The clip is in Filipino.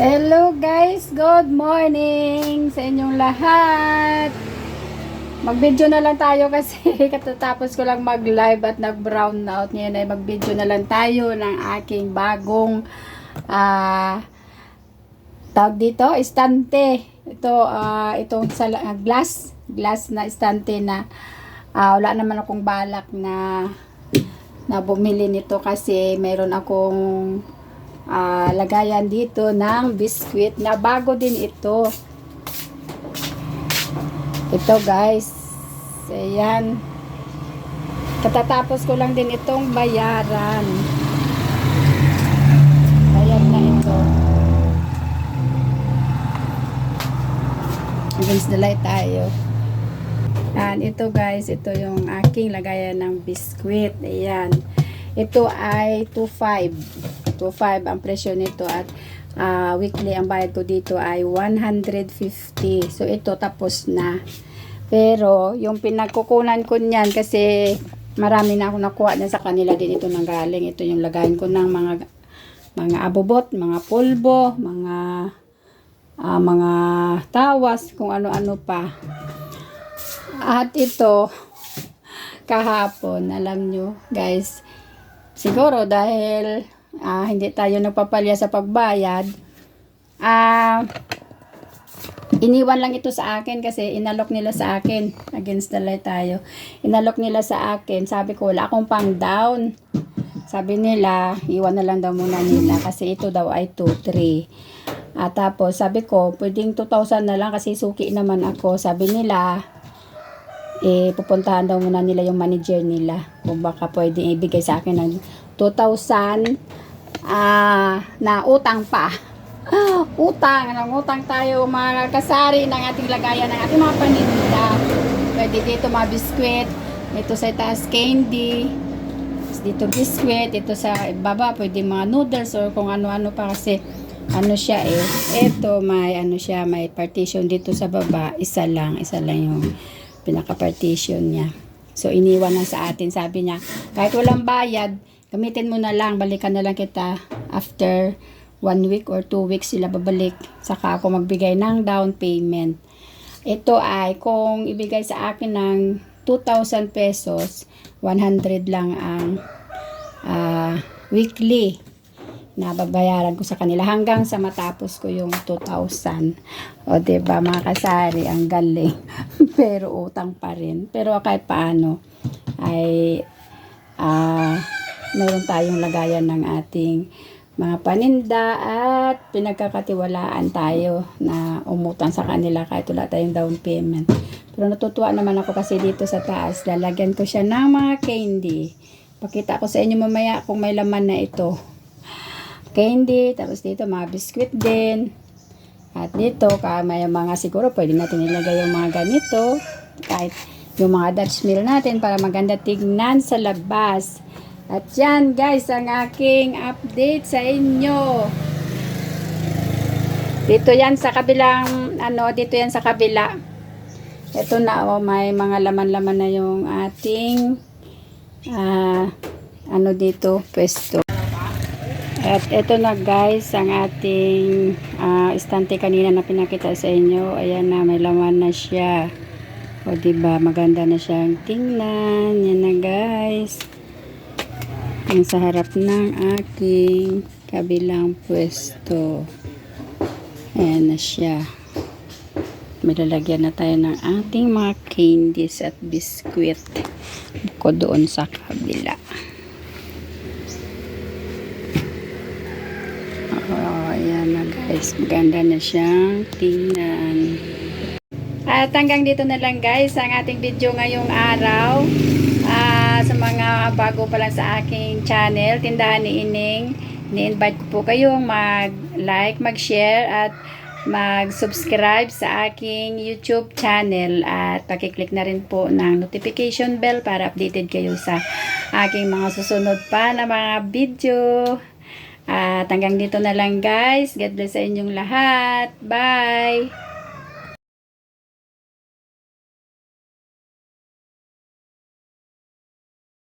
Hello guys, good morning sa inyong lahat. Mag-video na lang tayo kasi katatapos ko lang mag-live at nag-brown out. Ngayon ay mag-video na lang tayo ng aking bagong ah tawag dito, estante. Ito, ah itong sa ah, glass, glass na estante na ah, wala naman akong balak na na bumili nito kasi mayroon akong ah, lagayan dito ng biskwit na bago din ito. Ito guys. Ayan. Katatapos ko lang din itong bayaran. Bayad na ito. Against the tayo. And ito guys, ito yung aking lagayan ng biskwit. Ayan. Ito ay 2.5. 2.5 ang presyo nito at ah, weekly ang bayad ko dito ay 150. So ito tapos na. Pero yung pinagkukunan ko niyan kasi marami na ako nakuha na sa kanila din ito nang galing. Ito yung lagayan ko ng mga mga abobot, mga pulbo, mga ah, mga tawas, kung ano-ano pa. At ito, kahapon, alam nyo, guys, siguro dahil ah, hindi tayo nagpapalya sa pagbayad, ah, iniwan lang ito sa akin kasi inalok nila sa akin. Against the light tayo. Inalok nila sa akin. Sabi ko, wala akong pang down. Sabi nila, iwan na lang daw muna nila kasi ito daw ay 2-3. At tapos, sabi ko, pwedeng 2,000 na lang kasi suki naman ako. Sabi nila, eh, pupuntahan daw muna nila yung manager nila. Kung baka pwede ibigay sa akin ng 2,000 ah, na utang pa. utang, ng utang tayo mga kasari ng ating lagayan ng ating mga paninda. Pwede dito mga biskwit, ito sa taas candy, dito biskwit, ito sa baba pwede mga noodles or kung ano-ano pa kasi ano siya eh. Ito may ano siya, may partition dito sa baba, isa lang, isa lang yung pinaka-partition niya. So, iniwan na sa atin. Sabi niya, kahit walang bayad, gamitin mo na lang, balikan na lang kita after one week or two weeks sila babalik. Saka ako magbigay ng down payment. Ito ay kung ibigay sa akin ng 2,000 pesos, 100 lang ang ah, weekly na babayaran ko sa kanila hanggang sa matapos ko yung 2,000. O, ba mga kasari, ang galing. Pero utang pa rin. Pero kahit paano, ay ah mayroon tayong lagayan ng ating mga paninda at pinagkakatiwalaan tayo na umutang sa kanila kahit wala tayong down payment. Pero natutuwa naman ako kasi dito sa taas, lalagyan ko siya ng mga candy. Pakita ko sa inyo mamaya kung may laman na ito candy, tapos dito mga biscuit din. At dito, may mga siguro pwede natin ilagay yung mga ganito. Kahit yung mga Dutch meal natin para maganda tignan sa labas. At yan guys, ang aking update sa inyo. Dito yan sa kabilang, ano, dito yan sa kabila. Ito na, oh, may mga laman-laman na yung ating, ah, ano dito, pwesto. At ito na guys, ang ating ah, istante kanina na pinakita sa inyo. Ayan na, may laman na siya. O diba, maganda na siyang tingnan. Yan na guys. Ang sa harap ng aking kabilang pwesto. Ayan na siya. May lalagyan na tayo ng ating mga candies at biskwit. Ko doon sa kabila. Oh, ayan na guys. Maganda na siyang tingnan. At hanggang dito na lang guys ang ating video ngayong araw. Ah, sa mga bago pa lang sa aking channel, Tindahan ni Ining, ni-invite ko po kayong mag-like, mag-share at mag-subscribe sa aking YouTube channel at pakiclick na rin po ng notification bell para updated kayo sa aking mga susunod pa na mga video. At hanggang dito na lang guys. God bless sa inyong lahat. Bye!